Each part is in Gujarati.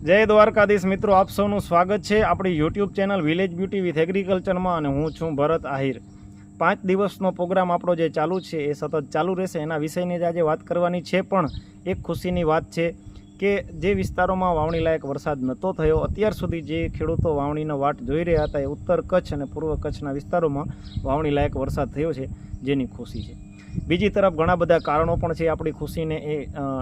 જય દ્વારકાધીશ મિત્રો, આપ સૌનું સ્વાગત છે આપણી YouTube channel village beauty with એગ્રીકલ્ચરમાં અને હું છું ભરત આહિર. પાંચ દિવસનો પ્રોગ્રામ આપણો જે ચાલુ છે એ સતત ચાલુ રહેશે, એના વિષયની જ આજે વાત કરવાની છે, પણ એક ખુશીની વાત છે કે જે વિસ્તારોમાં વાવણી લાયક વરસાદ નહોતો થયો, અત્યાર સુધી જે ખેડૂતો વાવણીનો વાટ જોઈ રહ્યા હતા એ ઉત્તર કચ્છ અને પૂર્વ કચ્છના વિસ્તારોમાં વાવણી લાયક વરસાદ થયો છે, જેની ખુશી છે. બીજી તરફ ઘણા બધા કારણો પણ છે આપણી ખુશીને એ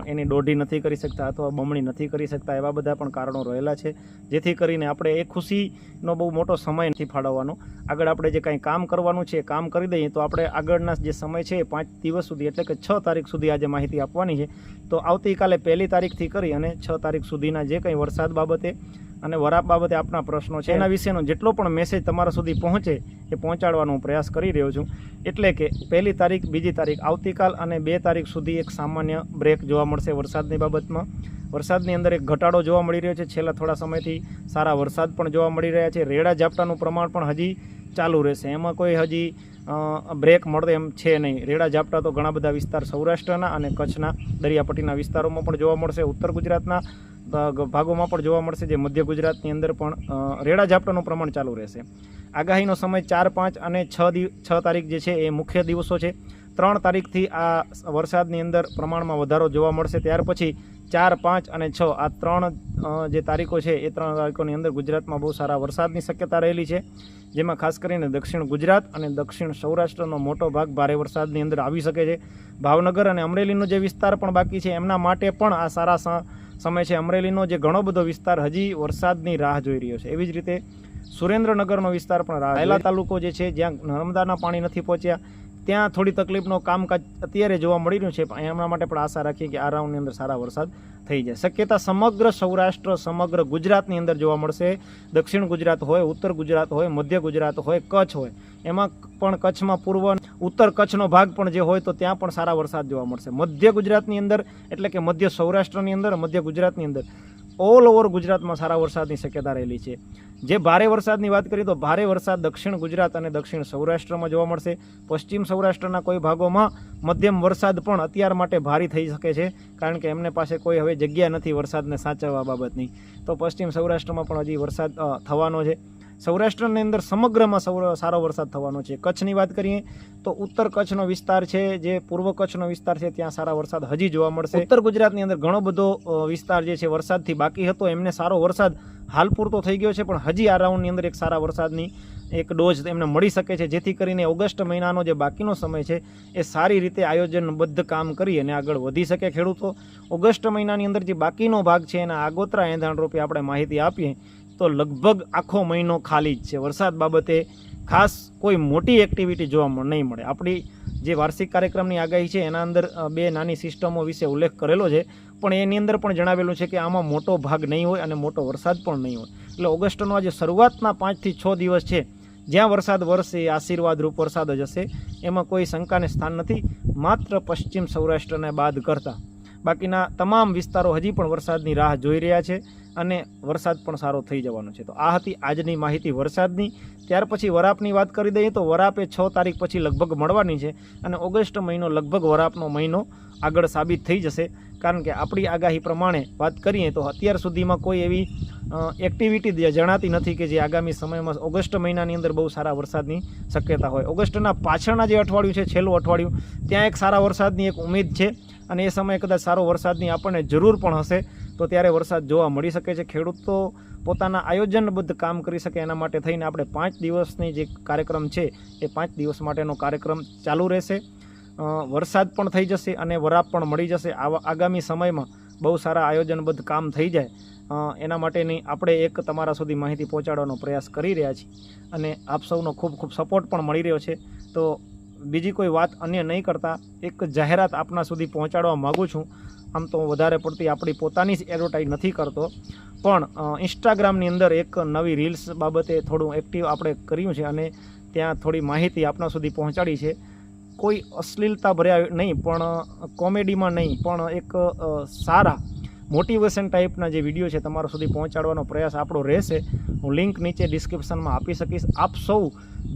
એની દોઢી નથી કરી શકતા અથવા બમણી નથી કરી શકતા એવા બધા પણ કારણો રહેલા છે, જેથી કરીને આપણે એ ખુશીનો બહુ મોટો સમય નથી ફાળવવાનો. આગળ આપણે જે કાંઈ કામ કરવાનું છે કામ કરી દઈએ તો આપણે આગળના જે સમય છે પાંચ દિવસ સુધી એટલે કે છ તારીખ સુધી આજે માહિતી આપવાની છે. તો આવતીકાલે પહેલી તારીખથી કરી અને છ તારીખ સુધીના જે કંઈ વરસાદ બાબતે અને વરાપ બાબતે આપના પ્રશ્નો છે. એના વિશેનો જેટલો પણ મેસેજ તમારા સુધી પહોંચે એ પહોંચાડવાનો હું પ્રયાસ કરી રહ્યો છું. એટલે કે પહેલી તારીખ બીજી તારીખ આવતીકાલ અને બે તારીખ સુધી એક સામાન્ય બ્રેક જોવા મળશે વરસાદની બાબતમાં. વરસાદની અંદર એક ઘટાડો જોવા મળી રહ્યો છે. છેલ્લા થોડા સમયથી સારા વરસાદ પણ જોવા મળી રહ્યા છે. રેડા ઝાપટાનું પ્રમાણ પણ હજી ચાલુ રહેશે. એમાં કોઈ હજી બ્રેક મળે એમ છે નહીં. રેડા ઝાપટા તો ઘણા બધા વિસ્તાર સૌરાષ્ટ્રના અને કચ્છના દરિયાપટ્ટીના વિસ્તારોમાં પણ જોવા મળશે. ઉત્તર ગુજરાતના ભાગોમાં પણ જોવા મળશે જે મધ્ય ગુજરાતની અંદર પણ રેડા ઝાપટાનું પ્રમાણ ચાલુ રહેશે. આગાહીનો સમય ચાર પાંચ અને છ દિવ, છ તારીખ જે છે એ મુખ્ય દિવસો છે. ત્રણ તારીખથી આ વરસાદની અંદર પ્રમાણમાં વધારો જોવા મળશે. ત્યાર પછી ચાર પાંચ અને છ, આ ત્રણ જે તારીખો છે એ ત્રણ તારીખોની અંદર ગુજરાતમાં બહુ સારા વરસાદની શક્યતા રહેલી છે. જેમાં ખાસ કરીને દક્ષિણ ગુજરાત અને દક્ષિણ સૌરાષ્ટ્રનો મોટો ભાગ ભારે વરસાદની અંદર આવી શકે છે. ભાવનગર અને અમરેલીનો જે વિસ્તાર પણ બાકી છે, એમના માટે પણ આ સારા સમય છે અમરેલીનો જે ઘણો બધો વિસ્તાર હજી વરસાદની રાહ જોઈ રહ્યો છે. એવી જ રીતે સુરેન્દ્રનગરનો વિસ્તાર પણ રાહ તાલુકો જે છે જ્યાં નર્મદાના પાણી નથી પહોંચ્યા ત્યાં થોડી તકલીફનો કામકાજ અત્યારે જોવા મળી રહ્યું છે, પણ એમના માટે પણ આશા રાખીએ કે આ રાઉન્ડની અંદર સારા વરસાદ થઈ જાય શક્યતા સમગ્ર સૌરાષ્ટ્ર, સમગ્ર ગુજરાતની અંદર જોવા મળશે. દક્ષિણ ગુજરાત હોય, ઉત્તર ગુજરાત હોય, મધ્ય ગુજરાત હોય, કચ્છ હોય. એમાં પણ કચ્છમાં પૂર્વ ઉત્તર કચ્છનો ભાગ પણ જે હોય તો ત્યાં પણ સારા વરસાદ જોવા મળશે. મધ્ય ગુજરાતની અંદર, એટલે કે મધ્ય સૌરાષ્ટ્રની અંદર, મધ્ય ગુજરાતની અંદર. ઓલ ઓવર ગુજરાતમાં સારા વરસાદની શક્યતા રહેલી છે. જે ભારે વરસાદની વાત કરીએ તો ભારે વરસાદ દક્ષિણ ગુજરાત અને દક્ષિણ સૌરાષ્ટ્રમાં જોવા મળશે. પશ્ચિમ સૌરાષ્ટ્રના કોઈ ભાગોમાં મધ્યમ વરસાદ પણ અત્યાર માટે ભારી થઈ શકે છે, કારણ કે એમને પાસે કોઈ હવે જગ્યા નથી વરસાદને સાચવવા બાબતની. તો પશ્ચિમ સૌરાષ્ટ્રમાં પણ હજી વરસાદ થવાનો છે. સૌરાષ્ટ્રની અંદર સમગ્રમાં સારો વરસાદ થવાનો છે. કચ્છની વાત કરીએ તો ઉત્તર કચ્છનો વિસ્તાર છે, જે પૂર્વ કચ્છનો વિસ્તાર છે, ત્યાં સારા વરસાદ હજી જોવા મળશે. ઉત્તર ગુજરાતની અંદર ઘણો બધો વિસ્તાર જે છે, વરસાદથી બાકી હતો. એમને સારો વરસાદ હાલ પૂરતો થઈ ગયો છે, પણ હજી આ રાઉન્ડની અંદર એક સારા વરસાદની એક ડોઝ એમને મળી શકે છે. જેથી કરીને ઓગસ્ટ મહિનાનો જે બાકીનો સમય છે, એ સારી રીતે આયોજનબદ્ધ કામ કરી અને આગળ વધી શકે ખેડૂતો. ઓગસ્ટ મહિનાની અંદર જે બાકીનો ભાગ છે, એના આગોતરા એંધાણ રૂપે આપણે માહિતી આપીએ તો લગભગ આખો મહિનો ખાલી જ છે. વરસાદ બાબતે ખાસ કોઈ મોટી એક્ટિવિટી જોવા નહીં મળે. આપણી જે વાર્ષિક કાર્યક્રમની આગાહી છે, એના અંદર બે નાની સિસ્ટમો વિશે ઉલ્લેખ કરેલો છે, પણ એની અંદર પણ જણાવેલું છે કે આમાં મોટો ભાગ નહીં હોય અને મોટો વરસાદ પણ નહીં હોય. એટલે ઓગસ્ટનો આજે શરૂઆતના પાંચથી છ દિવસ છે, જ્યાં વરસાદ વરસે, આશીર્વાદ આશીર્વાદરૂપ વરસાદ જ હશે, એમાં કોઈ શંકાને સ્થાન નથી. માત્ર પશ્ચિમ સૌરાષ્ટ્રને બાદ કરતા બાકીના તમામ વિસ્તારો હજી પણ વરસાદની રાહ જોઈ રહ્યા છે અને વરસાદ પણ સારો થઈ જવાનો છે. તો આ હતી આજની માહિતી વરસાદની. ત્યાર પછી વરાપની વાત કરી દઈએ તો વરાપ એ છ તારીખ પછી લગભગ મળવાની છે અને ઓગસ્ટ મહિનો લગભગ વરાપનો મહિનો આગળ સાબિત થઈ જશે. કારણ કે આપણી આગાહી પ્રમાણે વાત કરીએ તો અત્યાર સુધીમાં કોઈ એવી એક્ટિવિટી જણાતી નથી કે જે આગામી સમયમાં ઓગસ્ટ મહિનાની અંદર બહુ સારા વરસાદની શક્યતા હોય. ઓગસ્ટના પાછળના જે અઠવાડિયું છે, છેલ્લું અઠવાડિયું, ત્યાં એક સારા વરસાદની એક ઉમેદ છે. અને એ સમયે કદાચ સારો વરસાદની આપણને જરૂર પણ હશે, તો ત્યારે વરસાદ જોવા મળી શકે છે. ખેડૂતો પોતાના આયોજનબદ્ધ કામ કરી શકે એના માટે થઈને આપણે પાંચ દિવસની જે કાર્યક્રમ છે, એ પાંચ દિવસ માટેનો કાર્યક્રમ ચાલુ રહેશે. વરસાદ પણ થઈ જશે અને વરાપ પણ મળી જશે. આવા આગામી સમયમાં બહુ સારા આયોજનબદ્ધ કામ થઈ જાય. એના માટેની આપણે એક તમારા સુધી માહિતી પહોંચાડવાનો પ્રયાસ કરી રહ્યા છીએ. અને આપ સૌનો ખૂબ ખૂબ સપોર્ટ પણ મળી રહ્યો છે. તો બીજી કોઈ વાત અન્ય નહીં કરતા, એક જાહેરાત આપના સુધી પહોંચાડવા માગું છું. આમ તો વધારે પડતી આપણી પોતાની જ એડવર્ટાઇઝ નથી કરતો. પણ ઇન્સ્ટાગ્રામની અંદર એક નવી રીલ્સ બાબતે થોડું એક્ટિવ આપણે કર્યું છે અને ત્યાં થોડી માહિતી આપના સુધી પહોંચાડી છે. કોઈ અશ્લીલતા ભર્યા નહીં, પણ કોમેડીમાં નહીં, પણ એક સારા મોટિવેશન ટાઈપના જે વીડિયો છે તમારા સુધી પહોંચાડવાનો પ્રયાસ આપણો રહેશે. હું લિંક નીચે ડિસ્ક્રિપ્શનમાં આપી શકીશ. આપ સૌ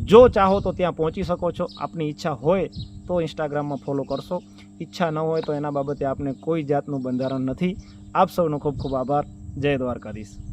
જો ચાહો તો ત્યાં પહોંચી શકો છો. આપની ઈચ્છા હોય તો ઇન્સ્ટાગ્રામમાં ફોલો કરશો. ઈચ્છા ન હોય તો એના બાબતે આપને કોઈ જાતનું બંધારણ નથી. આપ સૌનો ખૂબ ખૂબ આભાર. જય દ્વારકાધીશ.